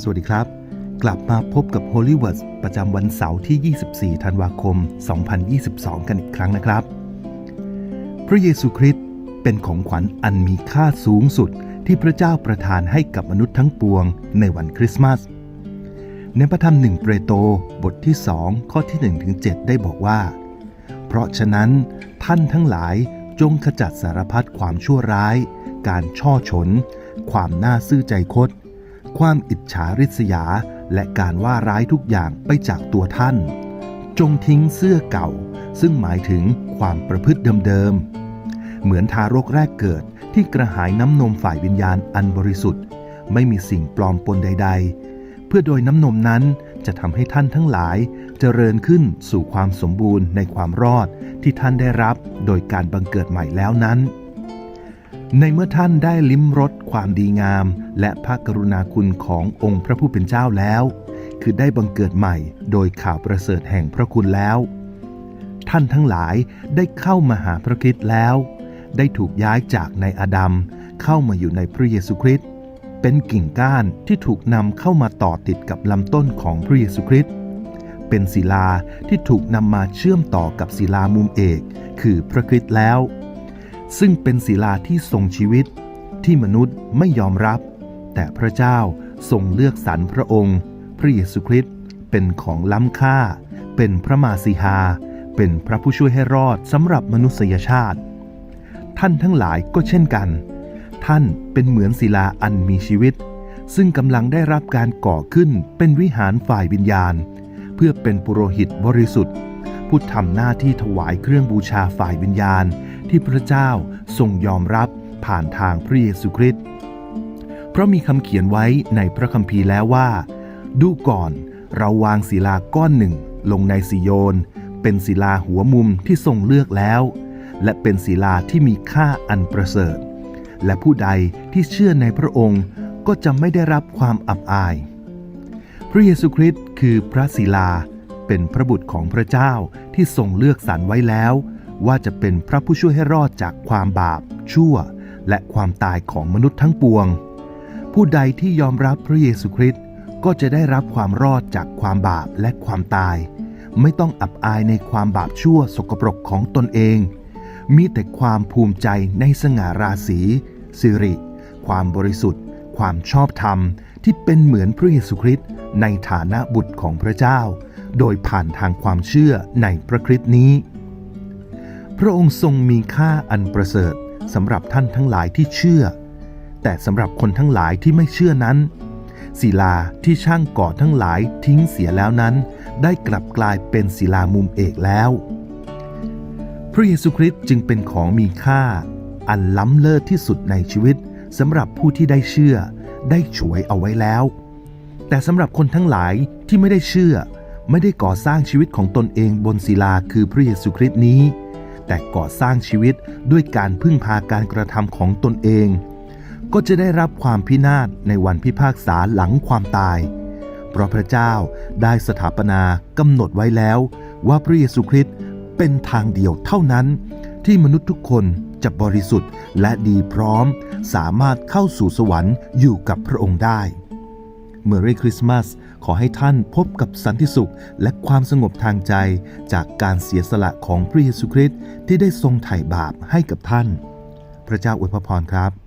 สวัสดีครับ กลับมาพบกับ Holy Words ประจำวันเสาร์ที่ 24 ธันวาคม 2022 กันอีกครั้งนะครับ พระเยซูคริสต์เป็นของขวัญอันมีค่าสูงสุดที่พระเจ้าประทานให้กับมนุษย์ทั้งปวงในวันคริสต์มาส ในพระธรรมหนึ่งเปโตรบทที่ 2 ข้อที่1ถึง7ได้บอกว่า เพราะฉะนั้นท่านทั้งหลายจงขจัดสารพัดความชั่วร้าย การช่อฉน ความน่าซื่อใจคด ความอิจฉาริษยา และการว่าร้ายทุกอย่างไปจากตัวท่าน จงทิ้งเสื้อเก่า ซึ่งหมายถึงความประพฤติเดิมๆ เหมือนทารกแรกเกิดที่กระหายน้ำนมฝ่ายวิญญาณอันบริสุทธิ์ ไม่มีสิ่งปลอมปนใด ๆ เพื่อโดยน้ำนมนั้นจะทำให้ท่านทั้งหลายเจริญขึ้นสู่ความสมบูรณ์ในความรอดที่ท่านได้รับโดยการบังเกิดใหม่แล้วนั้น ในเมื่อท่านได้ลิ้มรสความดีงาม และพระกรุณาคุณขององค์พระผู้เป็นเจ้าแล้ว คือได้บังเกิดใหม่โดยข่าวประเสริฐแห่งพระคุณแล้ว ท่านทั้งหลายได้เข้ามาหาพระคริสต์แล้ว ได้ถูกย้ายจากในอาดัมเข้ามาอยู่ในพระเยซูคริสต์เป็นกิ่งก้านที่ถูกนำเข้ามาต่อติดกับลำต้นของพระเยซูคริสต์เป็นศิลาที่ถูกนำมาเชื่อมต่อกับศิลามุมเอก คือพระคริสต์แล้ว ซึ่งเป็นศิลาที่ทรงชีวิต ที่มนุษย์ไม่ยอมรับ แต่พระเจ้าทรงเลือกสรรพระองค์ พระเยซูคริสต์เป็นของล้ำค่า เป็นพระมาสีหา เป็นพระผู้ช่วยให้รอดสำหรับมนุษยชาติ ท่านทั้งหลายก็เช่นกัน ท่านเป็นเหมือนศิลาอันมีชีวิต ซึ่งกำลังได้รับการก่อขึ้นเป็นวิหารฝ่ายวิญญาณ เพื่อเป็นปุโรหิตบริสุทธิ์ ผู้ทำหน้าที่ถวายเครื่องบูชาฝ่ายวิญญาณ ที่พระเจ้าทรงยอมรับผ่านทางพระเยซูคริสต์เพราะมีคำเขียนไว้ในพระคัมภีร์แล้วว่า ดูก่อน เราวางศิลาก้อนหนึ่ง ลงในสิโยน เป็นศิลาหัวมุมที่ทรงเลือกแล้ว และเป็นศิลาที่มีค่าอันประเสริฐ และผู้ใดที่เชื่อในพระองค์ก็จะไม่ได้รับความอับอาย พระเยซูคริสต์คือพระศิลา เป็นพระบุตรของพระเจ้าที่ทรงเลือกสรรไว้แล้ว ว่าจะเป็นพระผู้ช่วยให้รอดจากความบาป ชั่ว และความตายของมนุษย์ทั้งปวง ผู้ใดที่ยอมรับพระเยซูคริสต์ก็จะได้รับความรอดจากความบาปและความตาย ไม่ต้องอับอายในความบาปชั่วสกปรกของตนเอง มีแต่ความภูมิใจในสง่าราศีสิริ ความบริสุทธิ์ ความชอบธรรมที่เป็นเหมือนพระเยซูคริสต์ในฐานะบุตรของพระเจ้า โดยผ่านทางความเชื่อในพระคริสต์นี้ พระองค์ทรงมีค่าอันประเสริฐสำหรับท่านทั้งหลายที่เชื่อ แต่สำหรับคนทั้งหลายที่ไม่เชื่อนั้น ศิลาที่ช่างก่อทั้งหลายทิ้งเสียแล้วนั้น ได้กลับกลายเป็นศิลามุมเอกแล้ว พระเยซูคริสต์จึงเป็นของมีค่า อันล้ำเลิศที่สุดในชีวิตสำหรับผู้ที่ได้เชื่อ ได้ฉวยเอาไว้แล้ว แต่สำหรับคนทั้งหลายที่ไม่ได้เชื่อ ไม่ได้ก่อสร้างชีวิตของตนเองบนศิลาคือพระเยซูคริสต์นี้ แต่ก่อสร้างชีวิตด้วยการพึ่งพาการกระทำของตนเอง ก็จะได้รับความพินาศในวันพิพากษาหลังความตาย เพราะพระเจ้าได้สถาปนากำหนดไว้แล้ว ว่าพระเยซูคริสต์เป็นทางเดียวเท่านั้น ที่มนุษย์ทุกคนจะบริสุทธิ์และดีพร้อม สามารถเข้าสู่สวรรค์อยู่กับพระองค์ได้ เมื่อรีคริสต์มาสขอให้ท่านพบกับสันติสุขและความสงบทางใจ จากการเสียสละของพระเยซูคริสต์ที่ได้ทรงไถ่บาปให้กับท่าน พระเจ้าอวยพรครับ